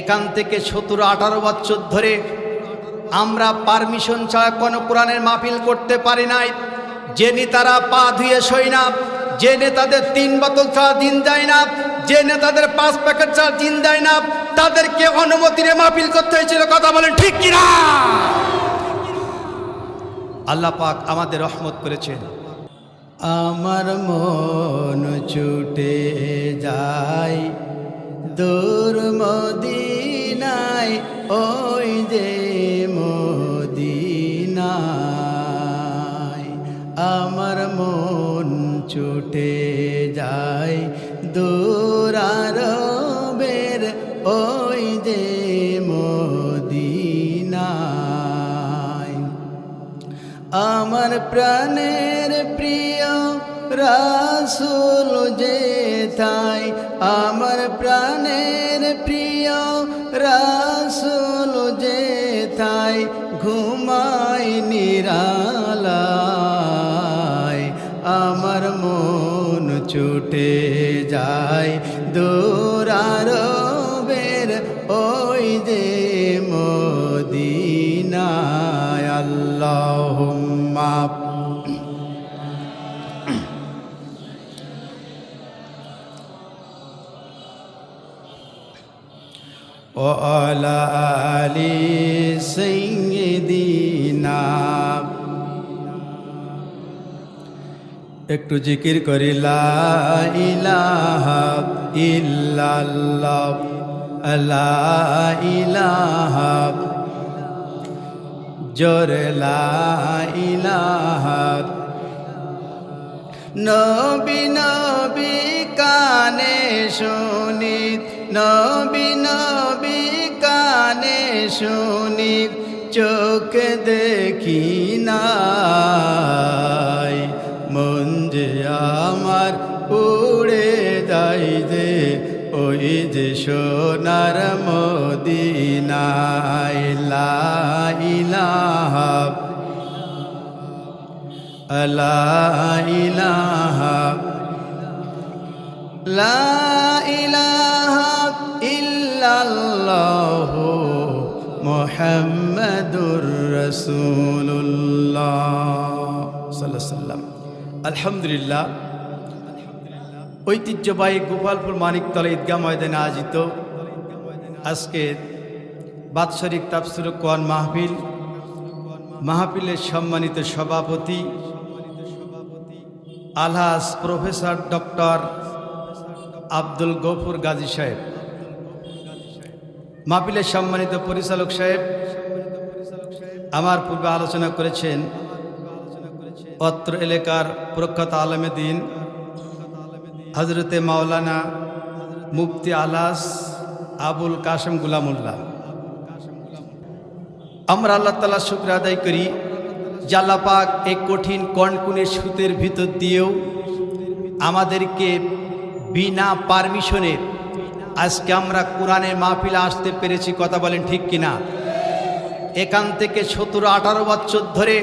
এখান থেকে সতেরো, আঠারো বছর ধরে আমরা পারমিশন ছাড়া কোনো কোরআনের মাহফিল করতে পারি নাই। যে নেতারা পা ধুয়ে সই না, যে নেতাদের তিন বোতল ছাড়া দিন যায় না, যে নেতাদের পাঁচ প্যাকেট ছাড়া দিন দেয় না, তাদেরকে অনুমতিরে মাহফিল করতে হয়েছিল, কথা বলেন ঠিক কিনা? আল্লাহ পাক আমাদের রহমত করেছেন। আমার মন ছুটে যায় দূর মদিনায়, ওই যে মদিনায়। আমার মন ছুটে যায় দূর আরবের, ওই যে মদিনায়। আমার প্রাণের প্রিয় রাসুল যে তাই আমার প্রাণের প্রিয় রাসুল যে তাই ঘুমাই নিরালায়। আমার মন ছুটে যায় দূরারবের ওই যে মদিনায়। আল্লাহুম্মা وعلى آل سيدنا একটু জিকির করি লা ইলাহা ইল্লাল্লাহ লা ইলাহা জোরে লা ইলাহা নবী নবী কানে শুনি নবী নবী কানে শুনি, চোখ দেখি নাই। মন যে আমার উড়ে দাই দে ওই যে সোনার মদিনায় লাইলাহ লাইলাহ লা আল্লাহ মোহাম্মদুর রসুল্লাহ আলহামদুলিল্লাহ, ঐতিহ্যবাহী গোপালপুর মানিকতলা ঈদগাহ ময়দানে আয়োজিত আজকে বাৎসরিক তাপসুর কোয়ান মাহফিল, মাহফিলের সম্মানিত সভাপতি আলহাস প্রফেসর ডক্টর আব্দুল গফুর গাজী সাহেব। মাহফিলের সম্মানিত পরিচালক সাহেব আমার পূর্বে আলোচনা করেছেন অত্র এলাকার প্রখ্যাত আলমে দিন হজরতে মাওলানা মুফতি আলাস আবুল কাসেম গুলামুল্লাহ। আমরা আল্লাহ তালা শুক্র আদায় করি জালাপাক এই কঠিন কনকুনের সুতের ভিতর দিয়েও আমাদেরকে বিনা পারমিশনে আজকে আমরা কোরআনের মাহফিলে আসতে পেরেছি, কথা বলেন ঠিক কিনা? এখান থেকে সতেরো, আঠারো বছর ধরে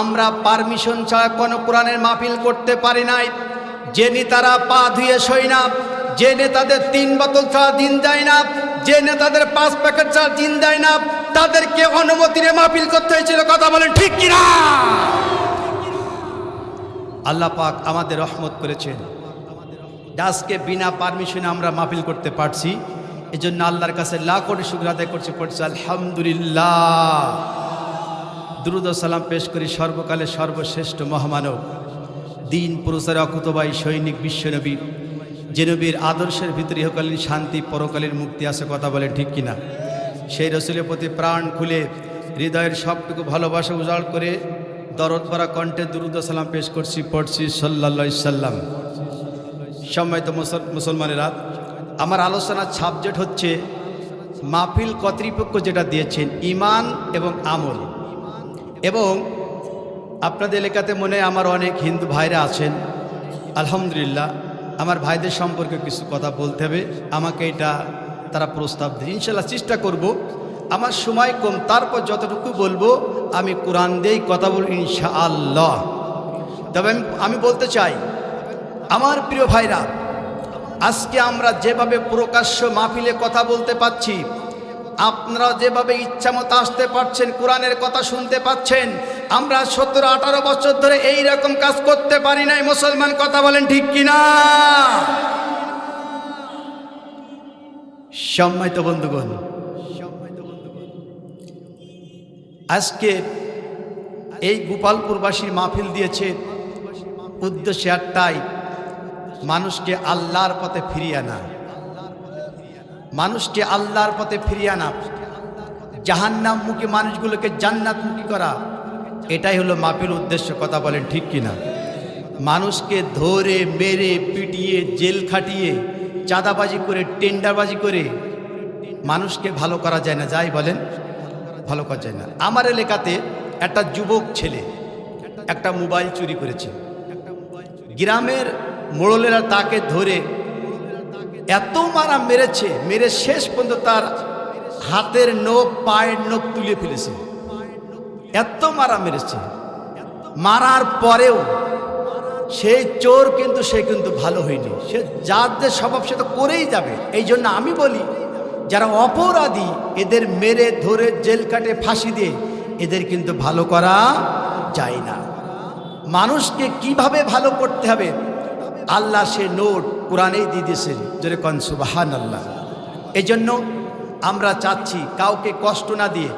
আমরা পারমিশন ছাড়া কোনো কোরআনের মাহফিল করতে পারি নাই। যে নেতারা পা ধুয়ে সই না, যে নেতাদের তিন বোতল ছাড়া দিন দেয় না, যে নেতাদের পাঁচ প্যাকেট ছাড়া দিন দেয় না, তাদেরকে অনুমতিরে মাহফিল করতে হয়েছিল, কথা বলেন ঠিক কিনা? আল্লাহ পাক আমাদের রহমত করেছেন। আজকে বিনা পারমিশনে আমরা মাহফিল করতে পারছি এই জন্য আল্লাহর কাছে লাখ কোটি শুক্র আদায় করছি, পড়ছি, আলহামদুলিল্লাহ। দুরুদ সালাম পেশ করি, সর্বকালে সর্বশ্রেষ্ঠ মহামানব, দিন, পুরুষের অকুতবাই, সৈনিক বিশ্বনবী যে নবীর আদর্শের ভিতরে ইহকালীন শান্তি, পরকালীন মুক্তি আছে কথা বলে ঠিক কিনা? সেই রসুলের প্রতি প্রাণ খুলে, হৃদয়ের সবটুকু ভালোবাসা উজাড় করে, দরদ ভরা কণ্ঠে দুরুদ সালাম পেশ করছি, পড়ছি সাল্লা সাল্লাম। সম্মানিত মুসল- মুসলমানেরা, আমার আলোচনার সাবজেক্ট হচ্ছে মাহফিল কর্তৃপক্ষ যেটা দিয়েছেন ইমান এবং আমল। এবং আপনাদের এলাকাতে মনে আমার অনেক হিন্দু ভাইরা আছেন, আলহামদুলিল্লাহ। আমার ভাইদের সম্পর্কে কিছু কথা বলতে হবে, আমাকে এটা তারা প্রস্তাব দিন। ইনশাল্লাহ চেষ্টা করব, আমার সময় কম, তারপর যতটুকু বলব, আমি কোরআন দিয়েই কথা বলব ইনশা আল্লাহ তবে আমি বলতে চাই আমার প্রিয় ভাইরা, আজকে আমরা যেভাবে প্রকাশ্য মাহফিলে কথা বলতে পাচ্ছি আপনারা যেভাবে ইচ্ছা মতো আসতে পারছেন, কোরআনের কথা শুনতে পাচ্ছেন, আমরা সতেরো, আঠারো বছর ধরে এই রকম কাজ করতে পারি নাই, মুসলমান কথা বলেন ঠিক কিনা? সম্মানিত বন্ধুগণ, আজকে এই গোপালপুরবাসীর মাহফিল দিয়েছে উদ্দেশ্য একটাই মানুষকে আল্লাহর পথে ফিরিয়ে আনা। মানুষকে আল্লাহর পথে ফিরিয়ে আনা। জাহান্নামমুখী মানুষগুলোকে জান্নাতমুখী করা। এটাই হলো মাহফিল উদ্দেশ্য, কথা বলেন ঠিক কিনা? মানুষকে ধরে, মেরে, পিটিয়ে, জেল খাটিয়ে, চাঁদাবাজি করে, টেন্ডারবাজি করে মানুষকে ভালো করা যায় না। যাই বলেন, ভালো করা যায় না। আমার এলাকাতে একটা যুবক ছেলে একটা মোবাইল চুরি করেছে। গ্রামের মোড়লেরা তাকে ধরে এত মারা মেরেছে, মেরে শেষ পর্যন্ত তার হাতের নোখ, পায়ের নোখ তুলে ফেলেছে। এত মারা মেরেছে। মারার পরেও সেই চোর কিন্তু, সে কিন্তু ভালো হয়নি। সে যার যে স্বভাব, সে তো করেই যাবে। এই জন্য আমি বলি, যারা অপরাধী, এদের মেরে, ধরে, জেল কাটে ফাঁসি দিয়ে এদের কিন্তু ভালো করা যায় না। মানুষকে কীভাবে ভালো করতে হবে? আল্লাহ সে নোট কোরআনেই দিয়ে দিয়েছেন। জোরে কন সুবাহান আল্লাহ এই জন্য আমরা চাচ্ছি কাউকে কষ্ট না দিয়ে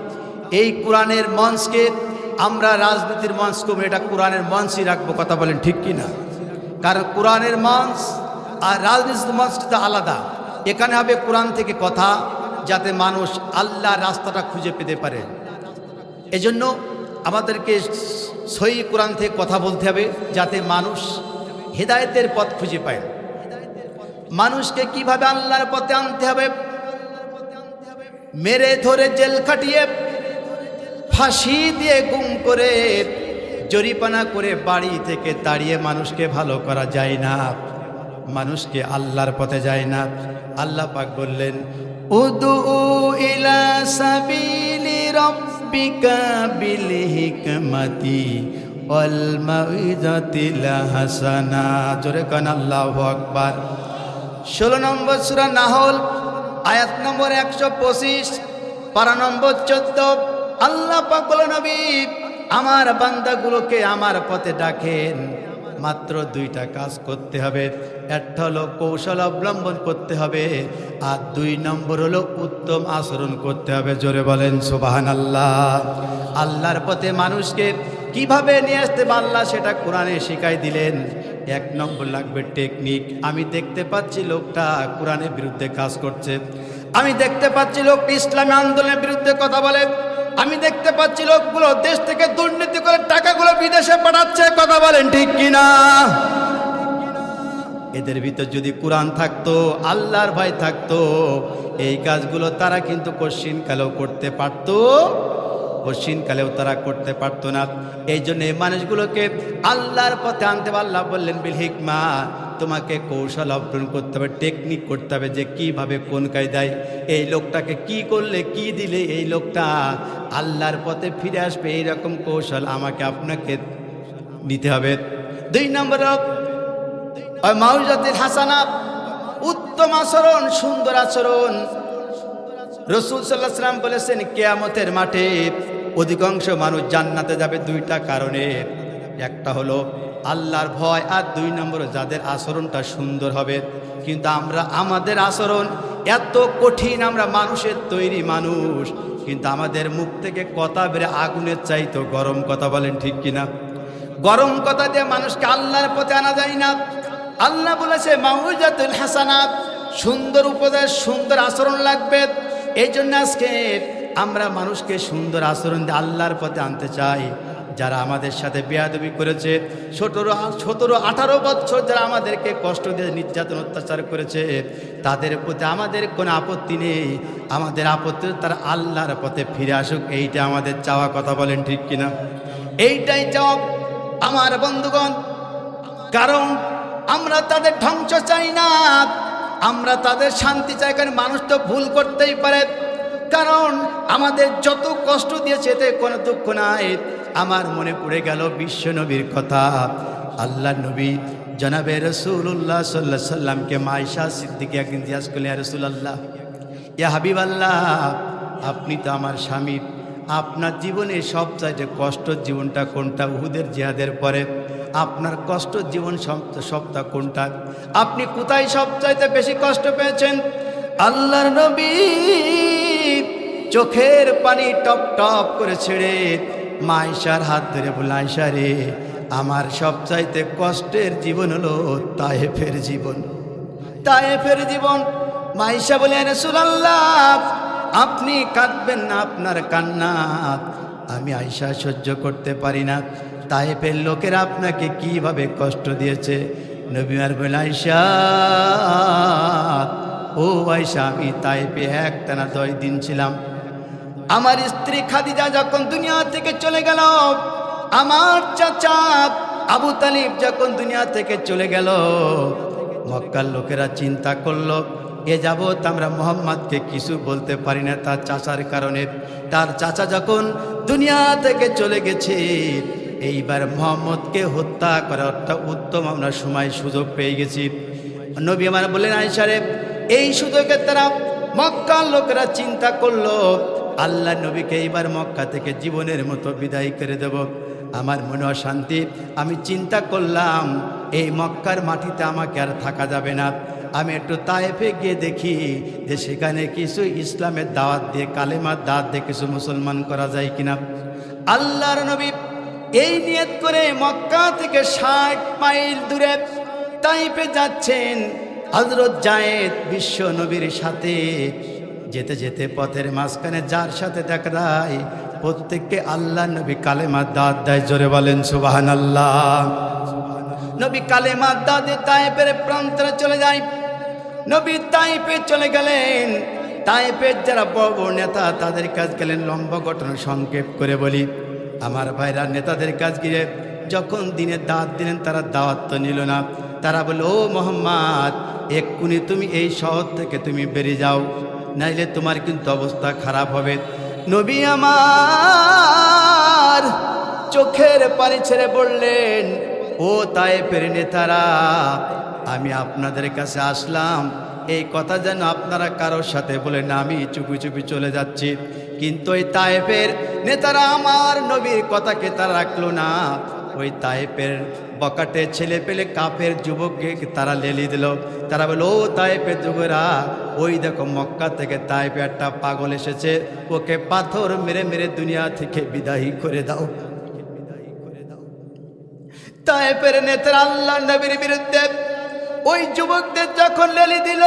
এই কোরআনের মঞ্চকে আমরা রাজনীতির মঞ্চ কমে এটা কোরআনের মঞ্চই রাখব, কথা বলেন ঠিক কি না? কারণ কোরআনের মঞ্চ আর রাজনীতির মঞ্চটা আলাদা। এখানে হবে কোরআন থেকে কথা, যাতে মানুষ আল্লাহ রাস্তাটা খুঁজে পেতে পারে। এজন্য আমাদেরকে সই কোরআন থেকে কথা বলতে হবে, যাতে মানুষ হেদায়েতের পথ খুঁজে পায়। মানুষকে কীভাবে আল্লাহর পথে আনতে হবে? মেরে ধরে জেল খাটিয়ে, ফাঁসি দিয়ে গুম করে জরিপানা করে বাড়ি থেকে তাড়িয়ে মানুষকে ভালো করা যায় না। মানুষকে আল্লাহর পথে যায় না। আল্লাহ পাক বললেন, উদু ইলা সাবিলি রব্বিকা বিল হিকমাতি হাসানা জোরে আল্লাহু ষোলো নম্বর সূরা নাহল, আয়াত নম্বর একশো পঁচিশ পারা নম্বর চোদ্দ। আল্লাহ পাক বলে, নবী, আমার বান্দাগুলোকে আমার পথে ডাকেন। মাত্র দুইটা কাজ করতে হবে। একটা হলো কৌশল অবলম্বন করতে হবে, আর দুই নম্বর হলো উত্তম আচরণ করতে হবে। জোরে বলেন সুবাহান আল্লাহ আল্লাহর পথে মানুষকে কীভাবে নিয়ে আসতে পারলা সেটা কোরআনে শিখাই দিলেন। এক নম্বর লাগবে টেকনিক। আমি দেখতে পাচ্ছি লোকটা কোরআনের বিরুদ্ধে কাজ করছে। আমি দেখতে পাচ্ছি লোক ইসলামী আন্দোলনের বিরুদ্ধে কথা বলে। আমি দেখতে পাচ্ছি লোকগুলো দেশ থেকে দুর্নীতি করে টাকাগুলো বিদেশে পাঠাচ্ছে। কথা বলেন ঠিক কিনা? এদের ভিতর যদি কোরআন থাকতো, আল্লাহর ভয় থাকতো, এই কাজগুলো তারা কিন্তু কশ্চিনকালেও করতে পারতো। কশ্চিনকালেও তারা করতে পারতো না। এই জন্য এই মানুষগুলোকে আল্লাহর পথে আনতে। আল্লাহ বললেন, বিল হিকমা, তোমাকে কৌশল অর্জন করতে হবে টেকনিক করতে হবে যে কীভাবে কোন কায়দায় এই লোকটাকে কি করলে, কি দিলে এই লোকটা আল্লাহর পথে ফিরে আসবে, এইরকম কৌশল আমাকে আপনাকে নিতে হবে। দুই নম্বর মাউজাতির হাসানা, উত্তম আচরণ, সুন্দর আচরণ। রসুল সাল্লাহ সাল্লাম বলেছেন, কেয়ামতের মাঠে অধিকাংশ মানুষ জান্নাতে যাবে দুইটা কারণে। একটা হলো, আল্লাহর ভয় আর দুই নম্বর যাদের আচরণটা সুন্দর হবে। কিন্তু আমরা, আমাদের আচরণ এত কঠিন, আমরা মানুষের তৈরি মানুষ। কিন্তু আমাদের মুখ থেকে কথা বেড়ে আগুনের চাইতো গরম কথা বলেন ঠিক কিনা গরম কথা দিয়ে মানুষকে আল্লাহর পথে আনা যায় না। আল্লাহ বলেছে মাহুজাতুল হাসানাত, সুন্দর উপদেশ, সুন্দর আচরণ লাগবে। এই জন্য আজকে আমরা মানুষকে সুন্দর আচরণ দিয়ে আল্লাহর পথে আনতে চাই। যারা আমাদের সাথে বেয়াদবি করেছে, সতেরো সতেরো, আঠারো বছর যারা আমাদেরকে কষ্ট দিয়ে নির্যাতন, অত্যাচার করেছে, তাদের প্রতি আমাদের কোনো আপত্তি নেই। আমাদের আপত্তি তারা আল্লাহর পথে ফিরে আসুক। এইটা আমাদের চাওয়া কথা বলেন ঠিক কিনা? এইটাই চাওয়া আমার বন্ধুগণ। কারণ আমরা তাদের ধ্বংস চাই না। আমরা তাদের শান্তি চাই, কারণ মানুষ তো ভুল করতেই পারে। কারণ আমাদের যত কষ্ট দিয়েছে, এতে কোনো দুঃখ নাই। আমার মনে পড়ে গেল বিশ্ব নবীর কথা। আল্লাহ নবী জনাবে রসুল্লাহ সাল্লাহ সাল্লামকে মাইশা সিদ্দিকে একদিন জিজ্ঞাসা করলেন রসুল্লাহ ইয়া হাবিব আল্লাহ আপনি তো আমার স্বামী। আপনার জীবনে সবচাইতে কষ্টর জীবনটা কোনটা? উহুদের জিহাদের পরে আপনার কষ্ট জীবন সবটা কোনটা? আপনি কোথায় সবচাইতে বেশি কষ্ট পেয়েছেন? আল্লাহর নবী চোখের পানি টপ টপ করে ছেড়ে মাইশার হাত ধরে বলে আয়সা রে, আমার সবচাইতে কষ্টের জীবন হলো তাহেফের জীবন। তায়েফের জীবন। মাইশা বলে রসুলাল্লাহ, আপনি কাঁদবেন না, আপনার কান্না আমি আয়সা সহ্য করতে পারি না। তায়েফের লোকেরা আপনাকে কীভাবে কষ্ট দিয়েছে? নবী আর বলে আয়সা ও আয়সা আমি তাইপে একটানা দশ দিন ছিলাম। আমার স্ত্রী খাদিজা যখন দুনিয়া থেকে চলে গেল, আমার চাচা আবু তালিব যখন দুনিয়া থেকে চলে গেল, মক্কার লোকেরা চিন্তা করল, এ যাবৎ আমরা মোহাম্মদকে কিছু বলতে পারি না তার চাচার কারণে। তার চাচা যখন দুনিয়া থেকে চলে গেছে, এইবার মোহাম্মদকে হত্যা করার উত্তম আমরা সময় সুযোগ পেয়ে গেছি। নবী আমার বললেন আয়সারে এই সুযোগে তারা মক্কার লোকেরা চিন্তা করল, আল্লাহ নবীকে এইবার মক্কা থেকে জীবনের মতো বিদায় করে দেব। আমার মনে অশান্তি, আমি চিন্তা করলাম, এই মক্কার মাটিতে আমাকে আর থাকা যাবে না। আমি একটু তায়েফে গিয়ে দেখি যে সেখানে কিছু ইসলামের দাওয়াত দিয়ে, কালেমার দাওয়াত দিয়ে কিছু মুসলমান করা যায় কিনা। আল্লাহর নবী এই নিয়ত করে মক্কা থেকে ষাট মাইল দূরে তাইপে যাচ্ছেন। হজরত জায়েদ বিশ্ব নবীর সাথে যেতে যেতে পথের মাঝখানে যার সাথে দেখা দেয় প্রত্যেককে আল্লাহ নবী কালেমার দাঁত দেয়, জোরে বলেন সুবাহান আল্লাহ নবী কালেমার দাঁতে তাইপের প্রান্তরে চলে যায়। নবী তাইপে চলে গেলেন। তাইপের যারা বড় বড় নেতা, তাদের কাজ গেলেন লম্বা ঘটনা সংক্ষেপ করে বলি। আমার ভাইরা নেতাদের কাজ গিয়ে যখন দিনে দাওয়াত দিলেন, তারা দাওয়াত তো নিল না। তারা বলল, ও মোহাম্মদ এক্ষুনি তুমি এই শহর থেকে তুমি বেরিয়ে যাও, নাইলে তোমার কিন্তু অবস্থা খারাপ হবে। নবী আমার চোখের পানি ছেড়ে বললেন, ও তাই তাইপের নেতারা, আমি আপনাদের কাছে আসলাম। এই কথা যেন আপনারা কারোর সাথে বলেন আমি চুপি চুপি চলে যাচ্ছি। কিন্তু ওই তায়েফের নেতারা আমার নবীর কথাকে তারা রাখল না। ওই তায়েফের বকাটে ছেলে পেলে কাপের যুবককে তারা লেলি দিল। তারা বলল, ও তায়েফের যুবরা ওই দেখো মক্কা থেকে তায়েফে একটা পাগল এসেছে। ওকে পাথর মেরে মেরে দুনিয়া থেকে বিদায়ী করে দাও। তায়েফের নেতারা আল্লাহ নবীর বিরুদ্ধে ওই যুবকদের যখন লেলি দিল,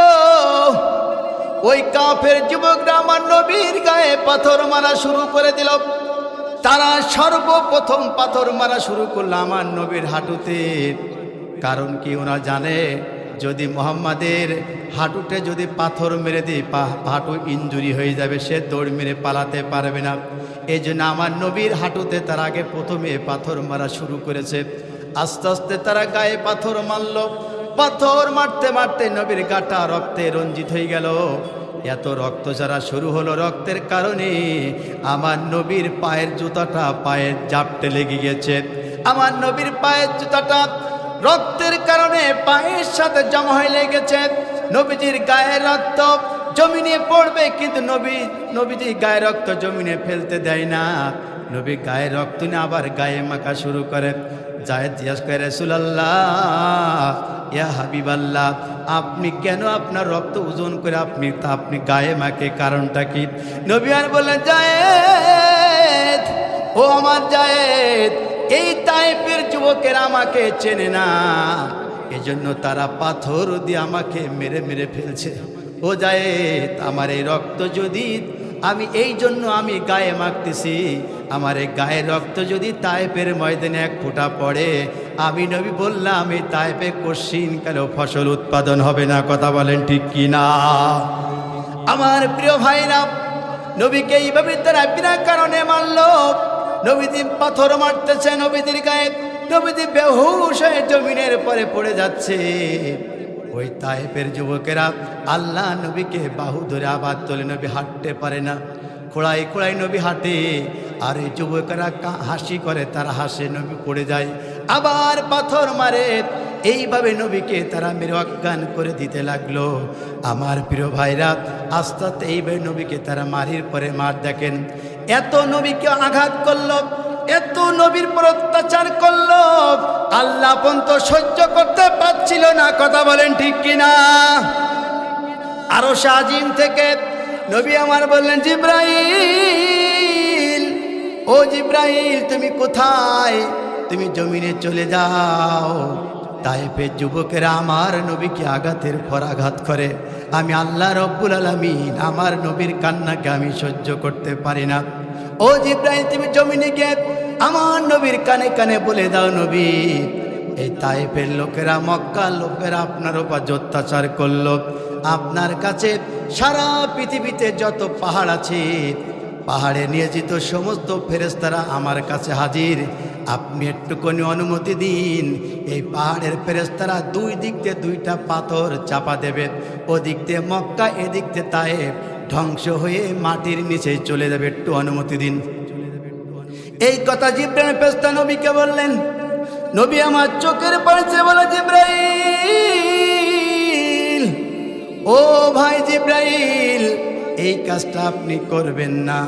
ওই কাফের যুবকরা আমার নবীর গায়ে পাথর মারা শুরু করে দিল। তারা সর্বপ্রথম পাথর মারা শুরু করল আমার নবীর হাঁটুতে। কারণ কি ওরা জানে, যদি মোহাম্মদের হাঁটুতে যদি পাথর মেরে দিই হাঁটু ইঞ্জুরি হয়ে যাবে, সে দৌড় মেরে পালাতে পারবে না। এই জন্য আমার নবীর হাঁটুতে তার আগে প্রথমে পাথর মারা শুরু করেছে। আস্তে আস্তে তারা গায়ে পাথর মারল। পাথর মারতে মারতে নবীর গাটা রক্তে রঞ্জিত হয়ে গেল। এত রক্ত যারা শুরু হলো রক্তের কারণে আমার নবীর পায়ের জুতাটা পায়ের জাপটে লেগে গেছে। আমার নবীর পায়ের জুতাটা রক্তের কারণে পায়ের সাথে জমা হয়ে লেগেছে। নবীজির গায়ের রক্ত জমিনে পড়বে কিন্তু নবী, নবীজি গায়ে রক্ত জমিনে ফেলতে দেয় না। নবী গায়ে রক্ত নিয়ে আবার গায়ে মাখা শুরু করে। জায়েদ জিজ্ঞাস করে, রসুলাল্লাহ, ইয়া হাবিবাল্লাহ, আপনি কেন আপনার রক্ত ওজন করে আপনি, তা আপনি গায়ে মাকে কারণটা কি? নবী আর বললেন, জায়েদ, ও আমার জায়েদ, এই টাইপের যুবকেরা আমাকে চেনে না। এজন্য তারা পাথর দিয়ে আমাকে মেরে মেরে ফেলছে। ও জায়েদ, আমার এই রক্ত যদি আমি এই জন্য আমি গায়ে মাখতেছি। আমার এই গায়ের রক্ত যদি তাইপের ময়দানে এক ফোঁটা পড়ে, আমি নবী বললাম, এই তাইপে কশিন কেন? ফসল উৎপাদন হবে না। কথা বলেন ঠিক কি না আমার প্রিয় ভাইরা, নবীকে এইভাবে তারা বিনা কারণে মারল নবীদি পাথর মারতেছে নবীদের গায়ে নবীদি বেহুশ হয়ে জমিনের পরে পড়ে যাচ্ছে। ওই তাইপের যুবকেরা আল্লাহ নবীকে বাহু ধরে আবার তোলে, নবী হাঁটতে পারে না। খোড়াই খোড়াই নবী হাঁটে, আর এই যুবকেরা হাসি করে, তারা হাসে, নবী পড়ে যায়। আবার পাথর মারে, এইভাবে নবীকে তারা মেরে অজ্ঞান করে দিতে লাগল। আমার প্রিয় ভাইরা, আস্তে আস্তে এইভাবে নবীকে তারা মারির পরে মার দেখেন। এত নবীকে আঘাত করল এত নবীর পর অত্যাচার করল। আল্লাহ পন্ত সহ্য করতে পারছিল না, কথা বলেন ঠিক কিনা? আরও শাহিম থেকে নবী আমার বললেন, জিব্রাইল, ও জিব্রাইল, তুমি কোথায়? তুমি জমিনে চলে যাও। তাইফের যুবকেরা আমার নবীকে আঘাতের পর আঘাত করে। আমি আল্লাহ রব্বুল আলমিন, আমার নবীর কান্নাকে আমি সহ্য করতে পারি না। ও জিব্রাইল, তুমি জমিনে গিয়ে আমার নবীর কানে কানে বলে দাও নবী। এই তাইফের লোকেরা মক্কার লোকেরা আপনার উপর অত্যাচার করল। আপনার কাছে সারা পৃথিবীতে যত পাহাড় আছে, পাহাড়ে নিয়োজিত সমস্ত ফেরেস্তারা আমার কাছে হাজির। আপনি একটুখানি অনুমতি দিন, এই পাহাড়ের ফেরেস্তারা দুই দিক দিয়ে দুইটা পাথর চাপা দেবে। ওদিক দিয়ে মক্কা, এদিক দিয়ে তায়েব ধ্বংস হয়ে মাটির নিচে চলে যাবে একটু অনুমতি দিন। এই কথা জিব্রাইল পেস্তা নবীকে বললেন, নবী আমার চোখের পড়ছে বলে, জিব্রাইল, ও ভাই জিব্রাইল, এই কাজটা আপনি করবেন না।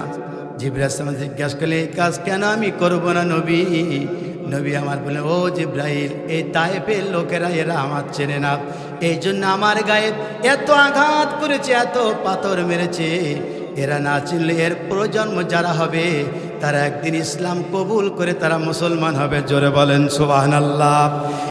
জিব্রাইল জিজ্ঞাসা করলে এই কাজ কেন আমি করব না নবী? নবী আমার বলে, ও জিব্রাহিল এই তাইপের লোকেরা এরা আমার চেনে না। এই জন্য আমার গায়ে এত আঘাত করেছে, এত পাথর মেরেছে। এরা না চিনলে এর প্রজন্ম যারা হবে, তারা একদিন ইসলাম কবুল করে তারা মুসলমান হবে। জোরে বলেন সুবাহ আল্লাহ